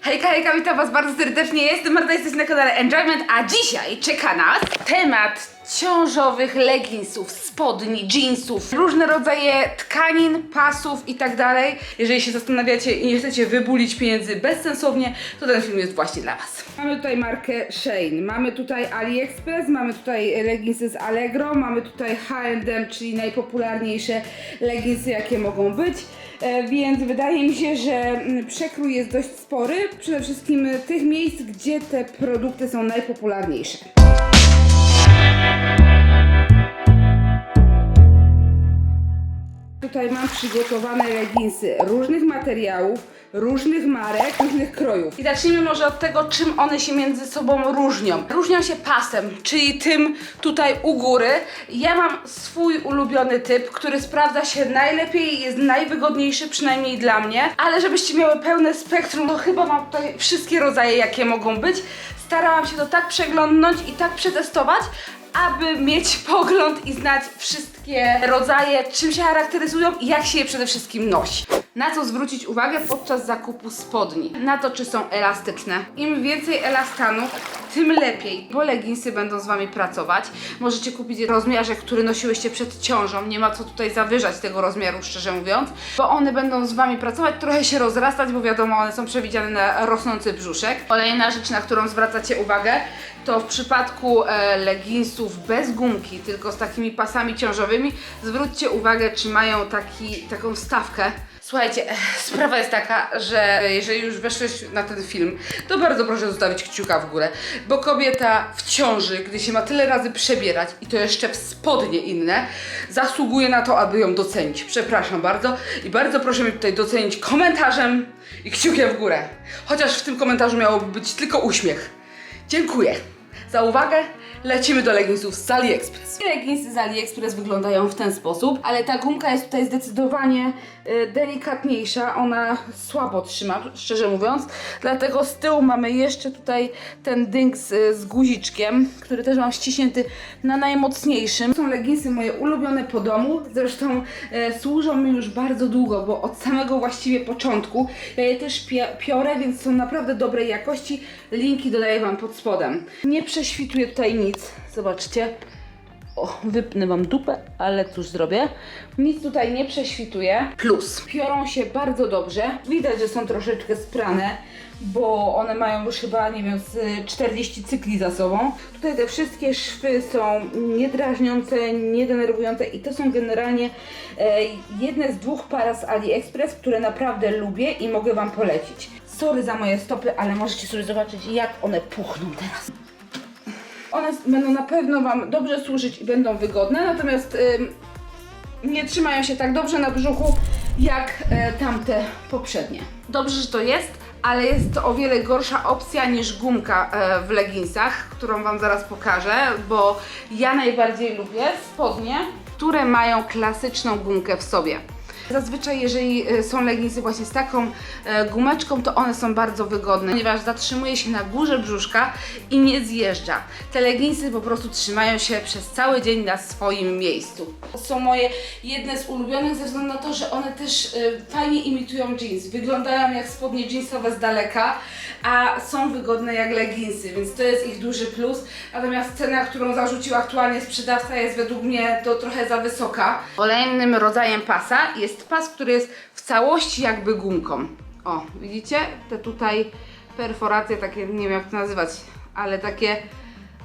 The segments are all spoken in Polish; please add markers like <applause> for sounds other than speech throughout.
Hejka, hejka, witam was bardzo serdecznie. Jestem Marta, jesteś na kanale Enjoyment, a dzisiaj czeka nas temat ciążowych leginsów, spodni, jeansów, różne rodzaje tkanin, pasów i tak dalej. Jeżeli się zastanawiacie i nie chcecie wybulić pieniędzy bezsensownie, to ten film jest właśnie dla was. Mamy tutaj markę Shane, mamy tutaj AliExpress, mamy tutaj leginsy z Allegro, mamy tutaj H&M, czyli najpopularniejsze leginsy jakie mogą być. E, Więc wydaje mi się, że mm, przekrój jest dość spory. Przede wszystkim tych miejsc, gdzie te produkty są najpopularniejsze. Tutaj mam przygotowane leginsy różnych materiałów, różnych marek, różnych krojów. I zacznijmy może od tego, czym one się między sobą różnią. Różnią się pasem, czyli tym tutaj u góry. Ja mam swój ulubiony typ, który sprawdza się najlepiej jest najwygodniejszy, przynajmniej dla mnie. Ale żebyście miały pełne spektrum, to chyba mam tutaj wszystkie rodzaje, jakie mogą być. Starałam się to tak przeglądnąć i tak przetestować, aby mieć pogląd i znać wszystkie rodzaje, czym się charakteryzują i jak się je przede wszystkim nosi. Na co zwrócić uwagę podczas zakupu spodni? Na to, czy są elastyczne. Im więcej elastanu, tym lepiej, bo leginsy będą z Wami pracować. Możecie kupić rozmiarze, który nosiłyście przed ciążą. Nie ma co tutaj zawyżać tego rozmiaru, szczerze mówiąc, bo one będą z Wami pracować, trochę się rozrastać, bo wiadomo, one są przewidziane na rosnący brzuszek. Kolejna rzecz, na którą zwracacie uwagę, to w przypadku e, leginsów bez gumki, tylko z takimi pasami ciążowymi, zwróćcie uwagę, czy mają taki, taką wstawkę. Słuchajcie, <laughs> sprawa jest taka, że jeżeli już weszłeś na ten film, to bardzo proszę zostawić kciuka w górę, bo kobieta w ciąży, gdy się ma tyle razy przebierać i to jeszcze w spodnie inne, zasługuje na to, aby ją docenić. Przepraszam bardzo i bardzo proszę mnie tutaj docenić komentarzem i kciukiem w górę. Chociaż w tym komentarzu miałoby być tylko uśmiech. Dziękuję za uwagę. Lecimy do leginsów z AliExpress. Leginsy z AliExpress wyglądają w ten sposób, ale ta gumka jest tutaj zdecydowanie delikatniejsza. Ona słabo trzyma, szczerze mówiąc. Dlatego z tyłu mamy jeszcze tutaj ten dynk z, z guziczkiem, który też mam ściśnięty na najmocniejszym. Są leginsy moje ulubione po domu. Zresztą e, służą mi już bardzo długo, bo od samego właściwie początku. Ja je też piorę, więc są naprawdę dobrej jakości. Linki dodaję Wam pod spodem. Nie prześwituje tutaj nic. Zobaczcie. O, wypnę wam dupę, ale cóż zrobię. Nic tutaj nie prześwituje. Plus, piorą się bardzo dobrze. Widać, że są troszeczkę sprane, bo one mają już chyba, nie wiem, z 40 cykli za sobą. Tutaj te wszystkie szwy są niedrażniące, niedenerwujące i to są generalnie e, jedne z dwóch para z AliExpress, które naprawdę lubię i mogę Wam polecić. Sorry za moje stopy, ale możecie sobie zobaczyć, jak one puchną teraz. One będą na pewno Wam dobrze służyć i będą wygodne, natomiast nie trzymają się tak dobrze na brzuchu jak e, tamte poprzednie. Dobrze, że to jest, ale jest to o wiele gorsza opcja niż gumka e, w leginsach, którą Wam zaraz pokażę, bo ja najbardziej lubię spodnie, które mają klasyczną gumkę w sobie. Zazwyczaj, jeżeli e, są leginsy właśnie z taką e, gumeczką, to one są bardzo wygodne, ponieważ zatrzymuje się na górze brzuszka i nie zjeżdża. Te leginsy po prostu trzymają się przez cały dzień na swoim miejscu. Są moje jedne z ulubionych ze względu na to, że one też e, fajnie imitują jeans. Wyglądają jak spodnie jeansowe z daleka, a są wygodne jak leginsy, więc to jest ich duży plus. Natomiast cena, którą zarzucił aktualnie sprzedawca jest według mnie to trochę za wysoka. Kolejnym rodzajem pasa jest pas, który jest w całości jakby gumką. O, widzicie? Te tutaj perforacje takie, nie wiem jak to nazywać, ale takie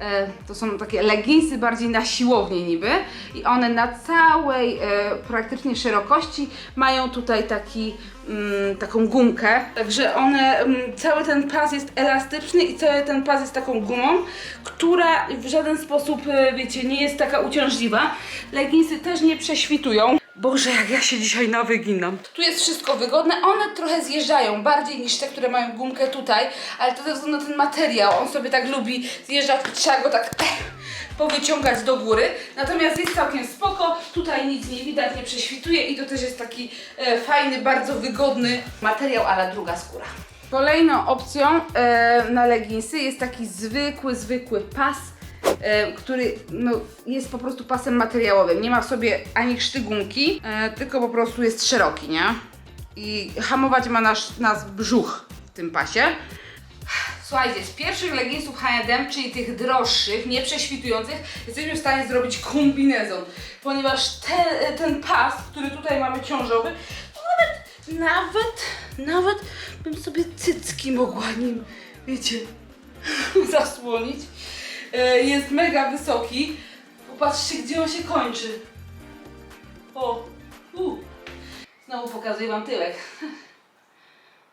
e, to są takie leginsy bardziej na siłownię niby i one na całej e, praktycznie szerokości mają tutaj taki, mm, taką gumkę, także one, mm, cały ten pas jest elastyczny i cały ten pas jest taką gumą, która w żaden sposób, e, wiecie, nie jest taka uciążliwa. Leginsy też nie prześwitują. Boże, jak ja się dzisiaj nawyginam. Tu jest wszystko wygodne. One trochę zjeżdżają bardziej niż te, które mają gumkę tutaj, ale to ze względu na ten materiał. On sobie tak lubi zjeżdżać i trzeba go tak eh, powyciągać do góry. Natomiast jest całkiem spoko. Tutaj nic nie widać, nie prześwituje i to też jest taki e, fajny, bardzo wygodny materiał, ale druga skóra. Kolejną opcją e, na leginsy jest taki zwykły, zwykły pas który no, jest po prostu pasem materiałowym. Nie ma w sobie ani sztygumki, e, tylko po prostu jest szeroki, nie? I hamować ma nasz, nas brzuch tym pasie. Słuchajcie, z pierwszych leginsów H&M, czyli tych droższych, nieprześwitujących, jesteśmy w stanie zrobić kombinezon, ponieważ ten, ten pas, który tutaj mamy ciążowy, nawet, nawet, nawet bym sobie cycki mogła nim, wiecie, <laughs> zasłonić. E, Jest mega wysoki. Popatrzcie, gdzie on się kończy. O, u. Znowu pokazuję Wam tyłek. <laughs>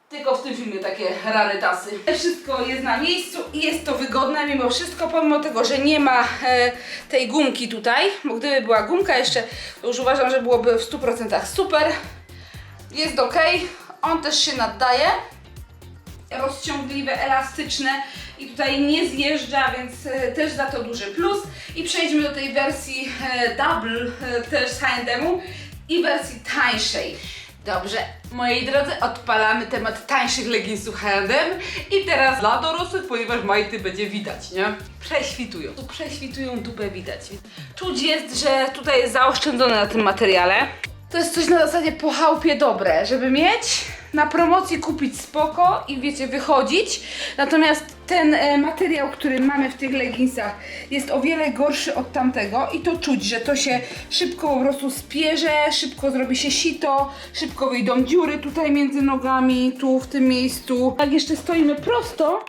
Tylko w tym filmie takie rarytasy. Wszystko jest na miejscu i jest to wygodne mimo wszystko, pomimo tego, że nie ma e, tej gumki tutaj, bo gdyby była gumka jeszcze, to już uważam, że byłoby w 100% super. Jest ok, on też się naddaje. Rozciągliwe, elastyczne i tutaj nie zjeżdża, więc e, też za to duży plus. I przejdźmy do tej wersji e, double e, też z H&M-u i wersji tańszej. Dobrze, moi drodzy, odpalamy temat tańszych leginsów H&M i teraz dla dorosłych, ponieważ majty będzie widać, nie? Prześwitują. Tu prześwitują, dupę widać. Czuć jest, że tutaj jest zaoszczędzone na tym materiale. To jest coś na zasadzie po chałupie dobre, żeby mieć, na promocji kupić spoko i wiecie, wychodzić. Natomiast ten e, materiał, który mamy w tych leginsach jest o wiele gorszy od tamtego i to czuć, że to się szybko po prostu spierze, szybko zrobi się sito, szybko wyjdą dziury tutaj między nogami, tu w tym miejscu. Jak jeszcze stoimy prosto,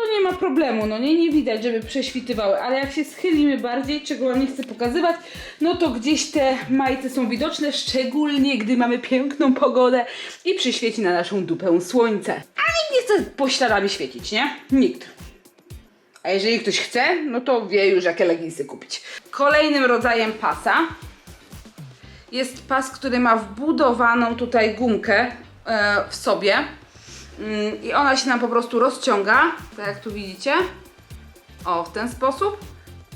to nie ma problemu, no nie, nie widać, żeby prześwitywały, ale jak się schylimy bardziej, czego wam nie chcę pokazywać, no to gdzieś te majty są widoczne, szczególnie gdy mamy piękną pogodę i przyświeci na naszą dupę słońce. A nikt nie chce pośladami świecić, nie? Nikt. A jeżeli ktoś chce, no to wie już jakie leginsy kupić. Kolejnym rodzajem pasa jest pas, który ma wbudowaną tutaj gumkę e, w sobie. Mm, I ona się nam po prostu rozciąga, tak jak tu widzicie. O, w ten sposób.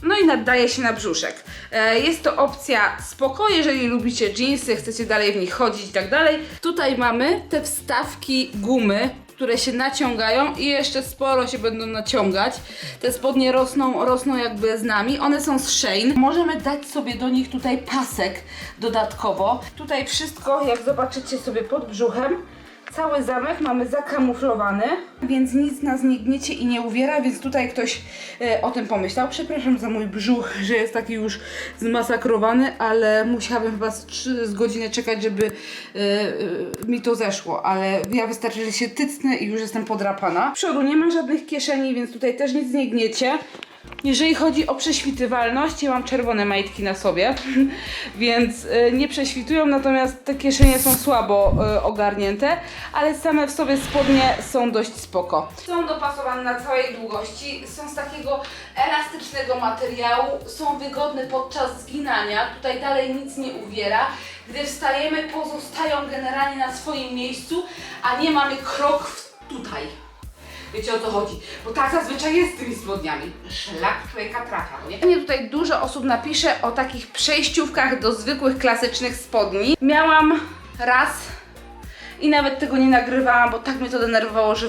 No i naddaje się na brzuszek. E, Jest to opcja spoko, jeżeli lubicie jeansy, chcecie dalej w nich chodzić i tak dalej. Tutaj mamy te wstawki gumy, które się naciągają i jeszcze sporo się będą naciągać. Te spodnie rosną, rosną jakby z nami. One są z Shein. Możemy dać sobie do nich tutaj pasek dodatkowo. Tutaj wszystko, jak zobaczycie sobie pod brzuchem, Cały zamek mamy zakamuflowany, więc nic nas nie gniecie i nie uwiera, więc tutaj ktoś e, o tym pomyślał. Przepraszam za mój brzuch, że jest taki już zmasakrowany, ale musiałabym chyba z, trzy- z godziny czekać, żeby e, e, mi to zeszło, ale ja wystarczy, że się tycnę i już jestem podrapana. W przodu nie ma żadnych kieszeni, więc tutaj też nic nie gniecie. Jeżeli chodzi o prześwitywalność, ja mam czerwone majtki na sobie, <laughs> więc y, nie prześwitują, natomiast te kieszenie są słabo y, ogarnięte, ale same w sobie spodnie są dość spoko. Są dopasowane na całej długości, są z takiego elastycznego materiału, są wygodne podczas zginania, tutaj dalej nic nie uwiera. Gdy wstajemy, pozostają generalnie na swoim miejscu, a nie mamy krok tutaj. Wiecie o co chodzi? Bo tak zazwyczaj jest z tymi spodniami. Szlak człowieka trafia, no nie? Mnie tutaj dużo osób napisze o takich przejściówkach do zwykłych, klasycznych spodni. Miałam raz i nawet tego nie nagrywałam, bo tak mnie to denerwowało, że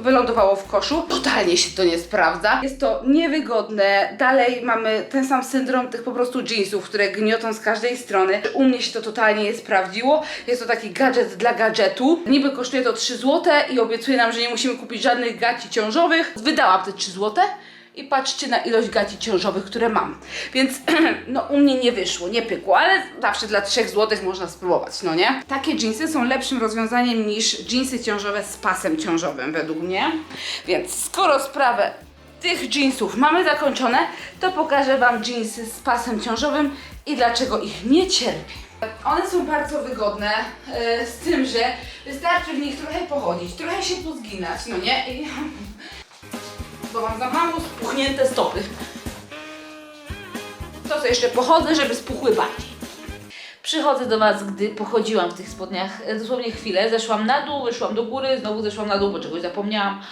wylądowało w koszu. Totalnie się to nie sprawdza. Jest to niewygodne. Dalej mamy ten sam syndrom tych po prostu jeansów, które gniotą z każdej strony. U mnie się to totalnie nie sprawdziło. Jest to taki gadżet dla gadżetu. Niby kosztuje to 3 zł i obiecuje nam, że nie musimy kupić żadnych gaci ciążowych. Wydałam te 3 zł. I patrzcie na ilość gaci ciążowych, które mam. Więc <clears throat> no u mnie nie wyszło, nie pykło, ale zawsze dla 3 zł można spróbować, no nie? Takie jeansy są lepszym rozwiązaniem niż jeansy ciążowe z pasem ciążowym według mnie. Więc skoro sprawę tych jeansów mamy zakończone, to pokażę Wam jeansy z pasem ciążowym i dlaczego ich nie cierpię. One są bardzo wygodne, e, z tym, że wystarczy w nich trochę pochodzić, trochę się pozginać, no nie? I mam za mało spuchnięte stopy. To co jeszcze pochodzę, żeby spuchły bardziej. Przychodzę do Was, gdy pochodziłam w tych spodniach e, dosłownie chwilę. Zeszłam na dół, wyszłam do góry, znowu zeszłam na dół, bo czegoś zapomniałam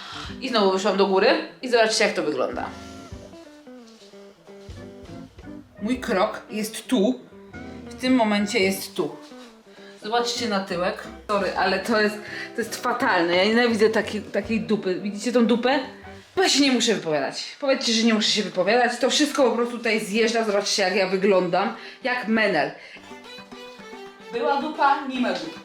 i znowu wyszłam do góry i zobaczcie jak to wygląda. Mój krok jest tu, w tym momencie jest tu. Zobaczcie na tyłek. Sorry, ale to jest, to jest fatalne. Ja nienawidzę takiej, takiej dupy. Widzicie tą dupę? Bo ja się nie muszę wypowiadać. Powiedzcie, że nie muszę się wypowiadać. To wszystko po prostu tutaj zjeżdża. Zobaczcie, jak ja wyglądam. Jak menel. Była dupa, nie ma dup.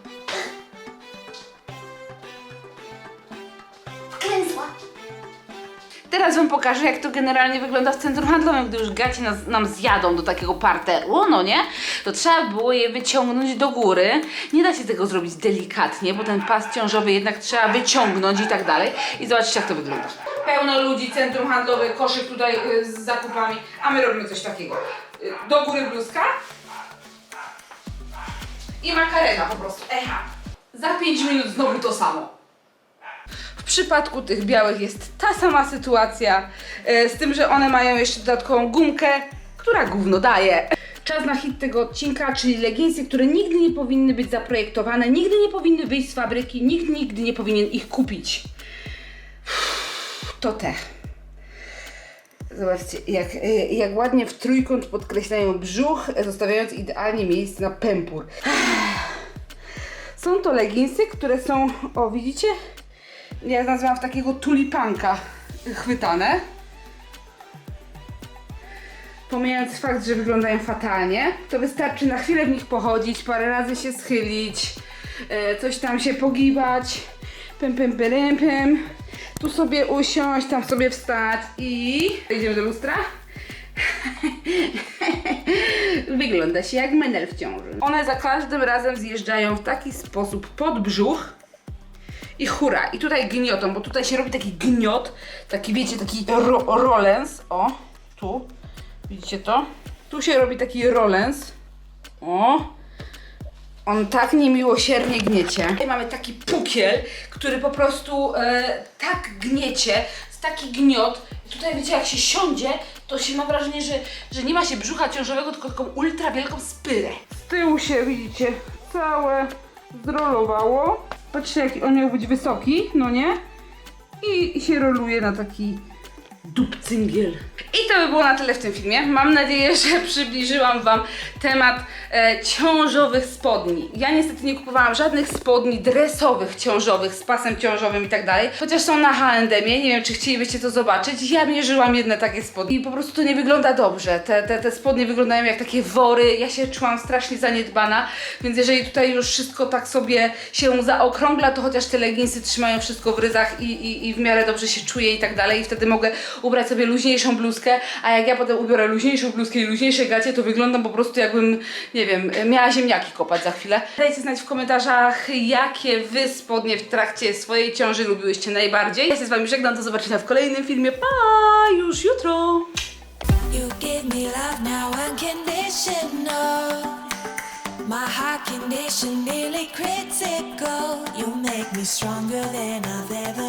Teraz wam pokażę, jak to generalnie wygląda w centrum handlowym, gdy już gaci nas, nam zjadą do takiego parteru, no nie? To trzeba było je wyciągnąć do góry. Nie da się tego zrobić delikatnie, bo ten pas ciążowy jednak trzeba wyciągnąć i tak dalej. I zobaczcie, jak to wygląda. Pełno ludzi, centrum handlowe, koszyk tutaj y, z zakupami, a my robimy coś takiego. Y, do góry bluzka i makarena po prostu. Echa. Za 5 minut znowu to samo. Przypadku tych białych jest ta sama sytuacja, e, z tym, że one mają jeszcze dodatkową gumkę, która gówno daje. Czas na hit tego odcinka, czyli leginsy, które nigdy nie powinny być zaprojektowane, nigdy nie powinny wyjść z fabryki, nikt nigdy nie powinien ich kupić. To te. Zobaczcie, jak, e, jak ładnie w trójkąt podkreślają brzuch, zostawiając idealnie miejsce na pępur. Są to leginsy, które są, o widzicie? Ja nazywam w takiego tulipanka chwytane. Pomijając fakt, że wyglądają fatalnie, to wystarczy na chwilę w nich pochodzić, parę razy się schylić, e, coś tam się pogiwać, pym pym pym pym, tu sobie usiąść, tam sobie wstać i... Idziemy do lustra? <laughs> Wygląda się jak menel w ciąży. One za każdym razem zjeżdżają w taki sposób pod brzuch i hura. I tutaj gniotą, bo tutaj się robi taki gniot, taki wiecie, taki ro rolens. O, tu. Widzicie to? Tu się robi taki rolens. O. On tak niemiłosiernie gniecie. Tutaj mamy taki pukiel, który po prostu e, tak gniecie, taki gniot. Tutaj wiecie, jak się siądzie, to się ma wrażenie, że, że nie ma się brzucha ciążowego, tylko taką ultra wielką spyrę. Z tyłu się, widzicie, całe zrolowało. Patrzcie, jaki on miał być wysoki, no nie? I, się roluje na taki dupcyngiel. I to by było na tyle w tym filmie. Mam nadzieję, <laughs> że przybliżyłam Wam temat e, ciążowych spodni. Ja niestety nie kupowałam żadnych spodni dresowych ciążowych z pasem ciążowym i tak dalej, chociaż są na H&M, nie wiem czy chcielibyście to zobaczyć. Ja mierzyłam jedne takie spodnie i po prostu to nie wygląda dobrze. Te, te, te spodnie wyglądają jak takie wory. Ja się czułam strasznie zaniedbana, więc jeżeli tutaj już wszystko tak sobie się zaokrągla, to chociaż te leginsy trzymają wszystko w ryzach i, i, i w miarę dobrze się czuję i tak dalej i wtedy mogę ubrać sobie luźniejszą bluzkę, a jak ja potem ubiorę luźniejszą bluzkę i luźniejsze gacie, to wyglądam po prostu jakbym, nie wiem, miała ziemniaki kopać za chwilę. Dajcie znać w komentarzach, jakie wy spodnie w trakcie swojej ciąży lubiłyście najbardziej. Ja się z wami żegnam, do zobaczenia w kolejnym filmie. Pa! Już jutro! You give me love now unconditional. My heart condition nearly critical. You make me stronger than I've ever